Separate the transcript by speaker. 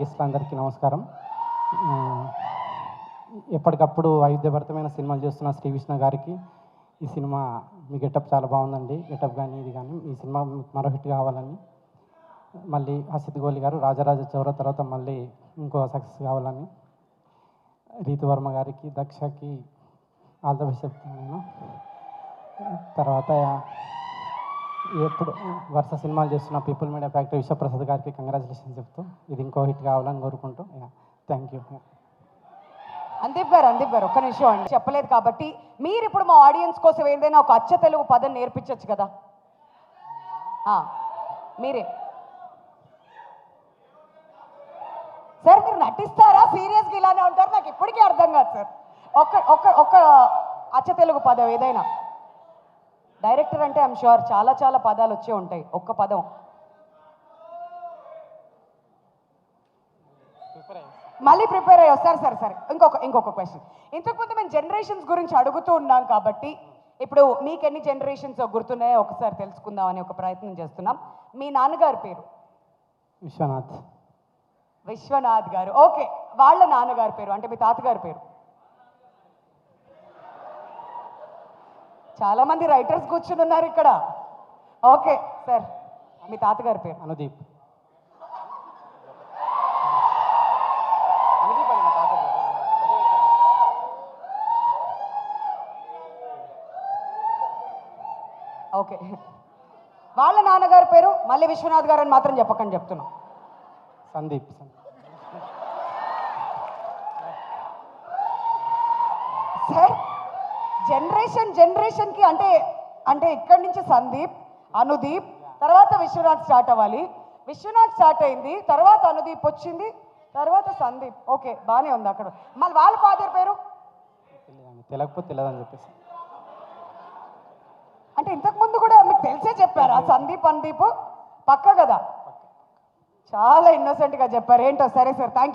Speaker 1: గెస్ట్లందరికీ నమస్కారం. ఎప్పటికప్పుడు వైవిధ్యభరితమైన సినిమాలు చూస్తున్న శ్రీ విష్ణు గారికి ఈ సినిమా మీ గెటప్ చాలా బాగుందండి. గెటప్ కానీ ఇది కానీ ఈ సినిమా మీకు మరో హిట్ కావాలని. మళ్ళీ హసిత్ గోలి గారు రాజరాజ చౌర తర్వాత మళ్ళీ ఇంకో సక్సెస్ కావాలని. రీతు వర్మ గారికి దక్షకి ఆల్ ద బెస్ట్ చెప్తాను తర్వాత ఎప్పుడు వరుస సినిమాలు చేస్తున్న పీపుల్ మీడియా ఫ్యాక్టరీ విశ్వప్రసాద్ గారికి కంగ్రాచులేషన్ చెప్తూ ఇది ఇంకో హిట్ కావాలని కోరుకుంటూ థ్యాంక్ యూ
Speaker 2: అందీప్ గారు అందీప్ గారు ఒక్క నిమిషం అండి. చెప్పలేదు కాబట్టి మీరు ఇప్పుడు మా ఆడియన్స్ కోసం ఏదైనా ఒక అచ్చ తెలుగు పదం నేర్పించవచ్చు కదా? మీరే. సార్ మీరు నటిస్తారా? సీరియస్గా ఇలానే ఉంటారు? నాకు ఇప్పటికీ అర్థం కాదు సార్. ఒక్క ఒక్క ఒక్క అచ్చ తెలుగు పదం ఏదైనా. డైరెక్టర్ అంటే ఐమ్ షూర్ చాలా చాలా పదాలు వచ్చే ఉంటాయి. ఒక్క పదం. మళ్ళీ ప్రిపేర్ అయ్యి వస్తారు సరే సరే. ఇంకొక ఇంకొక క్వశ్చన్ ఇంతకుముందు మేము జనరేషన్స్ గురించి అడుగుతూ ఉన్నాం కాబట్టి ఇప్పుడు మీకు ఎన్ని జనరేషన్స్ గుర్తున్నాయో ఒకసారి తెలుసుకుందాం అనే ఒక ప్రయత్నం చేస్తున్నాం. మీ నాన్నగారి పేరు?
Speaker 1: విశ్వనాథ్.
Speaker 2: విశ్వనాథ్ గారు. ఓకే. వాళ్ళ నాన్నగారి పేరు అంటే మీ తాతగారి పేరు? చాలా మంది రైటర్స్ కూర్చుని ఉన్నారు ఇక్కడ. ఓకే సార్ మీ తాతగారి పేరు?
Speaker 1: అనుదీప్.
Speaker 2: ఓకే. వాళ్ళ నాన్నగారి పేరు మళ్ళీ విశ్వనాథ్ గారు అని మాత్రం చెప్పకండి చెప్తున్నాం.
Speaker 1: సందీప్ సందీప్.
Speaker 2: సార్ జనరేషన్ జనరేషన్కి అంటే అంటే ఇక్కడి నుంచి సందీప్ అనుదీప్ తర్వాత విశ్వనాథ్ స్టార్ట్ అవ్వాలి. విశ్వనాథ్ స్టార్ట్ అయింది తర్వాత అనుదీప్ వచ్చింది తర్వాత సందీప్. ఓకే బాగానే ఉంది అక్కడ. మళ్ళీ వాళ్ళ ఫాదర్ పేరు?
Speaker 1: తెలియకపోతే తెలియదని చెప్పేసి.
Speaker 2: అంటే ఇంతకు ముందు కూడా మీకు తెలిసే చెప్పారా? సందీప్ అనుదీప్? పక్క కదా? చాలా innocent గా చెప్పారు. ఏంటో సరే సార్ థ్యాంక్